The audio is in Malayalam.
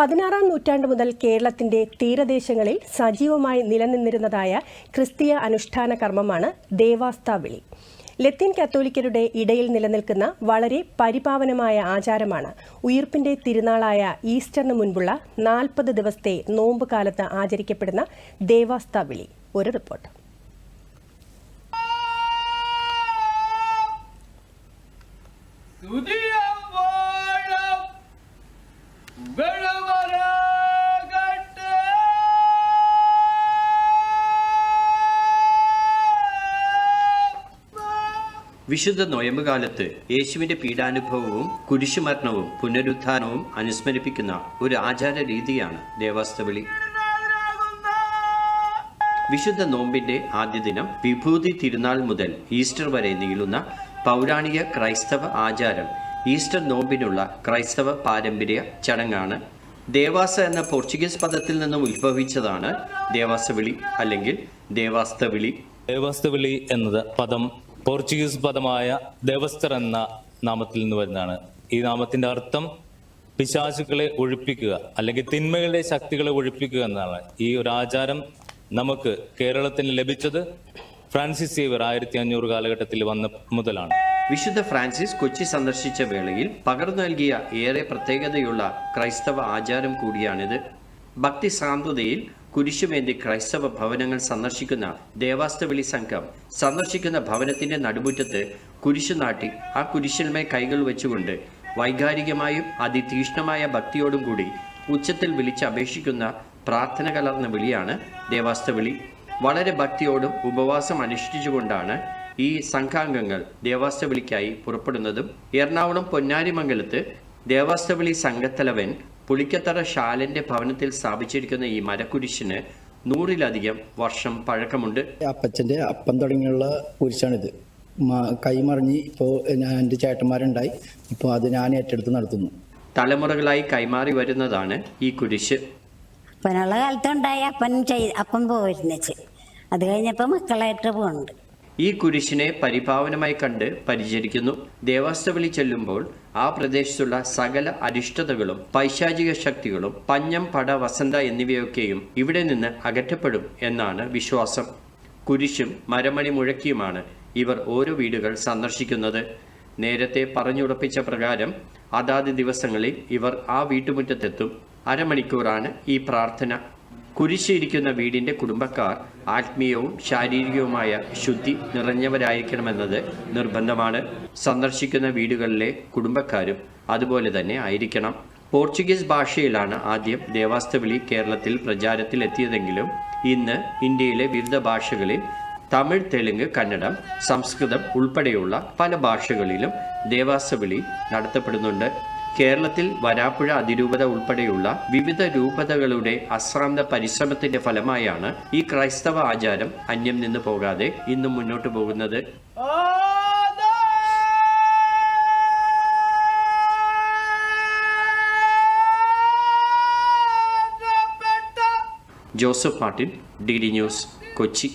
പതിനാറാം നൂറ്റാണ്ട് മുതൽ കേരളത്തിന്റെ തീരദേശങ്ങളിൽ സജീവമായി നിലനിന്നിരുന്നതായ ക്രിസ്തീയ അനുഷ്ഠാന കർമ്മമാണ് ദേവാസ്താവിളി ലത്തീൻ കത്തോലിക്കരുടെ ഇടയിൽ നിലനിൽക്കുന്ന വളരെ പരിപാവനമായ ആചാരമാണ് ഉയർപ്പിന്റെ തിരുനാളായ ഈസ്റ്ററിന് മുൻപുള്ള നാൽപ്പത് ദിവസത്തെ നോമ്പ് കാലത്ത് ആചരിക്കപ്പെടുന്ന ദേവാസ്താവിളി ഒരു റിപ്പോർട്ട്. വിശുദ്ധ നോയമ്പ് കാലത്ത് യേശുവിന്റെ പീഡാനുഭവവും കുരിശുമരണവും പുനരുത്ഥാനവും അനുസ്മരിപ്പിക്കുന്ന ഒരു ആചാര രീതിയാണ് ദേവാസ്തവിളി. വിശുദ്ധ നോമ്പിന്റെ ആദ്യ ദിനം വിഭൂതി തിരുനാൾ മുതൽ ഈസ്റ്റർ വരെ നീളുന്ന പൗരാണിക ക്രൈസ്തവ ആചാരം ഈസ്റ്റർ നോമ്പിനുള്ള ക്രൈസ്തവ പാരമ്പര്യ ചടങ്ങാണ്. ദേവാസ എന്ന പോർച്ചുഗീസ് പദത്തിൽ നിന്നും ഉത്ഭവിച്ചതാണ് ദേവാസവിളി അല്ലെങ്കിൽ ദേവാസ്തവിളി. ദേവാസ്തവിളി എന്നത് പദം പോർച്ചുഗീസ് പദമായ ദേവസ്തർ എന്ന നാമത്തിൽ നിന്ന് വരുന്നതാണ്. ഈ നാമത്തിന്റെ അർത്ഥം പിശാചുക്കളെ ഒഴിപ്പിക്കുക അല്ലെങ്കിൽ തിന്മകളുടെ ശക്തികളെ ഒഴിപ്പിക്കുക എന്നാണ്. ഈ ഒരു ആചാരം നമുക്ക് കേരളത്തിന് ലഭിച്ചത് ഫ്രാൻസിസ് സേവർ ആയിരത്തി അഞ്ഞൂറ് കാലഘട്ടത്തിൽ വന്ന മുതലാണ്. വിശുദ്ധ ഫ്രാൻസിസ് കൊച്ചി സന്ദർശിച്ച വേളയിൽ പകർന്നു നൽകിയ ഏറെ പ്രത്യേകതയുള്ള ക്രൈസ്തവ ആചാരം കൂടിയാണിത്. ഭക്തി സാന്ദ്രതയിൽ കുരിശുമേന്തി ക്രൈസ്തവ ഭവനങ്ങൾ സന്ദർശിക്കുന്ന ദേവാസ്തവിളി സംഘം സന്ദർശിക്കുന്ന ഭവനത്തിന്റെ നടുമുറ്റത്ത് കുരിശു നാട്ടി ആ കുരിശിന്മേൽ കൈകൾ വെച്ചുകൊണ്ട് വൈകാരികമായും അതിതീഷ്ണമായ ഭക്തിയോടും കൂടി ഉച്ചത്തിൽ വിളിച്ച് അപേക്ഷിക്കുന്ന പ്രാർത്ഥന കലർന്ന വിളിയാണ് ദേവാസ്തവിളി. വളരെ ഭക്തിയോടും ഉപവാസം അനുഷ്ഠിച്ചുകൊണ്ടാണ് ഈ സംഘാംഗങ്ങൾ ദേവാസ്തവിളിക്കായി പുറപ്പെടുന്നതും. എറണാകുളം പൊന്നാരിമംഗലത്ത് ദേവാസ്തവിളി സംഘത്തലവൻ പുളിക്കത്തറ ശാലന്റെ ഭവനത്തിൽ സ്ഥാപിച്ചിരിക്കുന്ന ഈ മരക്കുരിശിന് നൂറിലധികം വർഷം പഴക്കമുണ്ട്. അപ്പച്ചന്റെ അപ്പം തുടങ്ങിയുള്ള കുരിശാണിത്. കൈമറിഞ്ഞ് ഇപ്പോ ഞാൻ എന്റെ ചേട്ടന്മാരുണ്ടായി. ഇപ്പോൾ അത് ഞാൻ ഏറ്റെടുത്ത് നടത്തുന്നു. തലമുറകളായി കൈമാറി വരുന്നതാണ് ഈ കുരിശ്. അപ്പനുള്ള കാലത്തുണ്ടായി അപ്പൻ അപ്പം അപ്പൻ പോയിരുന്നേച്ച്. അത് കഴിഞ്ഞപ്പോൾ മക്കളായിട്ട് പോകുന്നുണ്ട് ഈ കുരിശിനെ പരിപാവനമായി കണ്ട് പരിചരിക്കുന്നു. ദേവാസ്തവളി ചെല്ലുമ്പോൾ ആ പ്രദേശത്തുള്ള സകല അരിഷ്ടതകളും പൈശാചിക ശക്തികളും പഞ്ഞം പട വസന്ത എന്നിവയൊക്കെയും ഇവിടെ നിന്ന് അകറ്റപ്പെടും എന്നാണ് വിശ്വാസം. കുരിശും മരമണി മുഴക്കിയുമാണ് ഇവർ ഓരോ വീടുകൾ സന്ദർശിക്കുന്നത്. നേരത്തെ പറഞ്ഞുറപ്പിച്ച പ്രകാരം അതാത് ദിവസങ്ങളിൽ ഇവർ ആ വീട്ടുമുറ്റത്തെത്തും. അരമണിക്കൂറാണ് ഈ പ്രാർത്ഥന. കുരിശിരിക്കുന്ന വീടിന്റെ കുടുംബക്കാർ ആത്മീയവും ശാരീരികവുമായ ശുദ്ധി നിറഞ്ഞവരായിരിക്കണമെന്നത് നിർബന്ധമാണ്. സന്ദർശിക്കുന്ന വീടുകളിലെ കുടുംബക്കാരും അതുപോലെ തന്നെ ആയിരിക്കണം. പോർച്ചുഗീസ് ഭാഷയിലാണ് ആദ്യം ദേവാസ്തവിളി കേരളത്തിൽ പ്രചാരത്തിൽ എത്തിയതെങ്കിലും ഇന്ന് ഇന്ത്യയിലെ വിവിധ ഭാഷകളിൽ തമിഴ് തെലുങ്ക് കന്നഡം സംസ്കൃതം ഉൾപ്പെടെയുള്ള പല ഭാഷകളിലും ദേവാസ്തവിളി നടത്തപ്പെടുന്നുണ്ട്. കേരളത്തിൽ വരാപ്പുഴ അതിരൂപത ഉൾപ്പെടെയുള്ള വിവിധ രൂപതകളുടെ അശ്രാന്ത പരിശ്രമത്തിന്റെ ഫലമായാണ് ഈ ക്രൈസ്തവ ആചാരം അന്യം നിന്ന് പോകാതെ ഇന്നും മുന്നോട്ട് പോകുന്നത്. Joseph Martin D D news Kochi.